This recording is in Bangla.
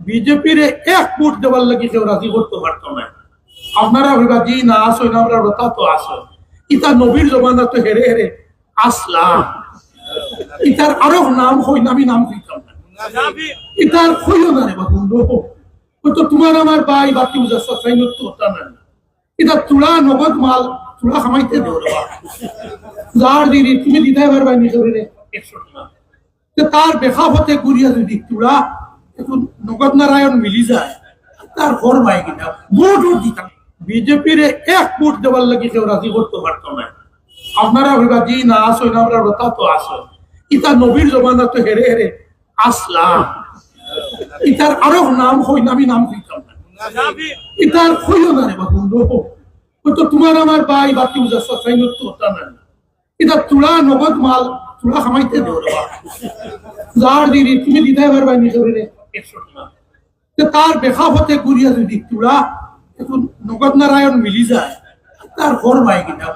বিজেপির এক ভোট দেওয়ার লাগি কেউ রাজি করতে পারতো না। আপনারা জি, না, আসো না, আমরা রতা তো আসো। ইতা নবীর জমানা তো হেরে হেরে আসলাম। ইতার আরও নাম হই আমি নাম দিতাম না। ইতার হইও না রে বাবু তো তোমার আমার ভাই, বাকি তো না। এটা তুলা নগদ মাল, তুলা খামাইতে দেও রে যার দিদি, তুমি দিতে পারবা নিজের একশো টাকা। তার বেখা হতে ঘুরিয়া যদি তুলা একটু নগদ নারায়ণ মিলি যায় তার ঘর ভাই কিনা ভোট দিতাম। বিজেপির এক ভোট দেওয়ার লাগি কেউ রাজি করতে পারতো না। আপনারা হইবা জি, না, আসো না, আমরা রতা তো আসো ইতা নবীর জমানা তো হেরে হেরে আসলাম। ইতার আরও নাম হই আমি নাম দিতাম না। ইতার হইও না রে বাবু তো তোমার আমার ভাই, বাকি উজাসা সাইন তো হতা না। এটা তুলা নগদ মাল, তুলা খামাইতে দেও রে বাবা। যার দিদি, তুমি দিতে পারবা নিজের তার বেখা হতে ঘুরিয়া যদি তোরা নগদ নারায়ণ মিলি যায় তার ঘর ভাই কিনা